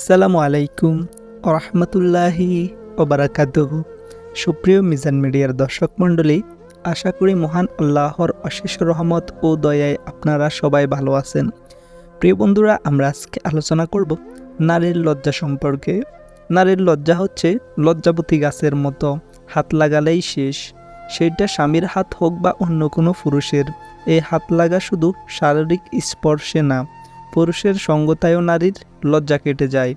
আসসালামু আলাইকুম রহমতুল্লাহি ওবরাকাতুহু সুপ্রিয় মিজান মিডিয়ার দর্শক মণ্ডলী, আশা করি মহান আল্লাহর অশেষ রহমত ও দয়ায় আপনারা সবাই ভালো আছেন। প্রিয় বন্ধুরা, আমরা আজকে আলোচনা করব নারীর লজ্জা সম্পর্কে। নারীর লজ্জা হচ্ছে লজ্জাবতী গাছের মতো, হাত লাগালেই শেষ। সেটা স্বামীর হাত হোক বা অন্য কোনো পুরুষের, এই হাত লাগা শুধু শারীরিক স্পর্শে না পুরুষের সঙ্গতায়ও নারীর লজ্জা কেটে যায়।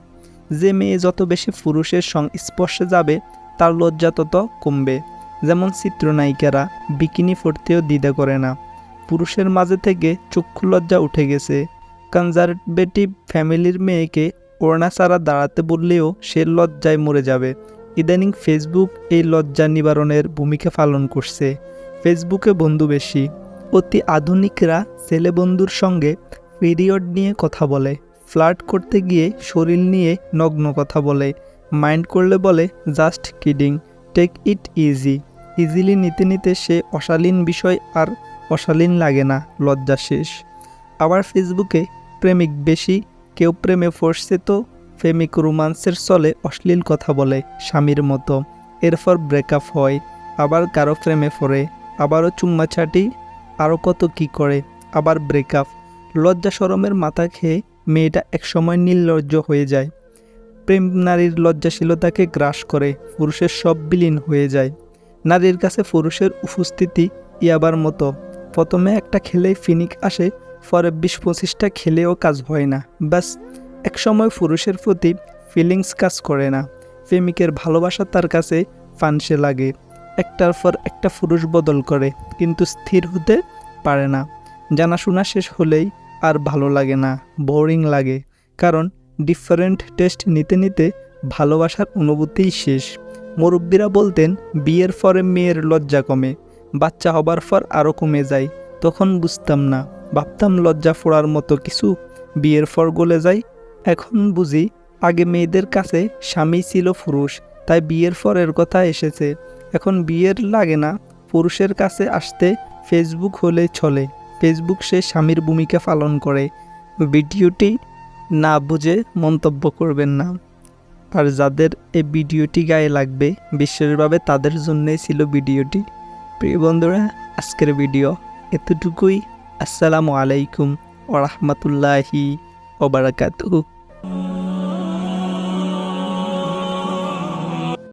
যে মেয়ে যত বেশি পুরুষের সংস্পর্শে যাবে, তার লজ্জা তত কমবে। যেমন চিত্রনায়িকারা বিকিনি পরতেও দ্বিধা করে না। পুরুষের মাঝে থেকে চক্ষু লজ্জা উঠে গেছে। কনজারভেটিভ ফ্যামিলির মেয়েকে ওড়না ছাড়া দাঁড়াতে বললেও সে লজ্জায় মরে যাবে। ইদানিং ফেসবুক এই লজ্জা নিবারণের ভূমিকা পালন করছে। ফেসবুকে বন্ধু বেশি। অতি আধুনিকরা ছেলে বন্ধুর সঙ্গে পিরিয়ড নিয়ে কথা বলে। ফ্লার্ট করতে গিয়ে শরীর নিয়ে নগ্ন কথা বলে। মাইন্ড করলে বলে, just kidding, take it easy. Easily নিতে নিতে সে অশালীন বিষয় আর অশালীন লাগে না, লজ্জা শেষ। আবার ফেসবুকে, প্রেমিক বেশি, কেউ প্রেমে ফসছে তো? প্রেমিক রোমান্সের চলে অশ্লীল কথা বলে, স্বামীর মতো। এরপর ব্রেকআপ হয়, আবার কারও প্রেমে পড়ে আবারও চুম্মাছাটি আরও কত কি করে? আবার ব্রেকআপ। লজ্জা সরমের মাথা খেয়ে মেয়েটা একসময় নির্লজ্জ হয়ে যায়। প্রেম নারীর লজ্জাশীলতাকে গ্রাস করে পুরুষের সব বিলীন হয়ে যায়। নারীর কাছে পুরুষের উপস্থিতি ইয়াবার মতো। প্রথমে একটা খেলেই ফিনিক আসে, পরে বিশ পঁচিশটা খেলেও কাজ হয় না। ব্যাস, একসময় পুরুষের প্রতি ফিলিংস কাজ করে না। প্রেমিকের ভালোবাসা তার কাছে ফানসে লাগে। একটার পর একটা পুরুষ বদল করে, কিন্তু স্থির হতে পারে না। জানাশোনা শেষ হলেই আর ভালো লাগে না বোরিং লাগে। কারণ ডিফারেন্ট টেস্ট নিতে নিতে ভালোবাসার অনুভূতিই শেষ। মুরব্বীরা বলতেন, বিয়ের পরে মেয়ের লজ্জা কমে, বাচ্চা হবার পর আরও কমে যায়। তখন বুঝতাম না, ভাবতাম লজ্জা ফোড়ার মতো কিছু, বিয়ের পর গলে যায় এখন বুঝি, আগে মেয়েদের কাছে স্বামী ছিল পুরুষ, তাই বিয়ের পরের কথা এসেছে। এখন বিয়ের লাগে না, পুরুষের কাছে আসতে ফেসবুক হলে চলে। ফেসবুক সে স্বামীর ভূমিকা পালন করে। ভিডিওটি না বুঝে মন্তব্য করবেন না। আর যাদের এই ভিডিওটি গায়ে লাগবে, বিশেষভাবে তাদের জন্যই ছিল ভিডিওটি। প্রিয় বন্ধুরা, আজকের ভিডিও এতটুকুই। আসসালামু আলাইকুম ওরহমতুল্লাহি ওবরাকাতুহু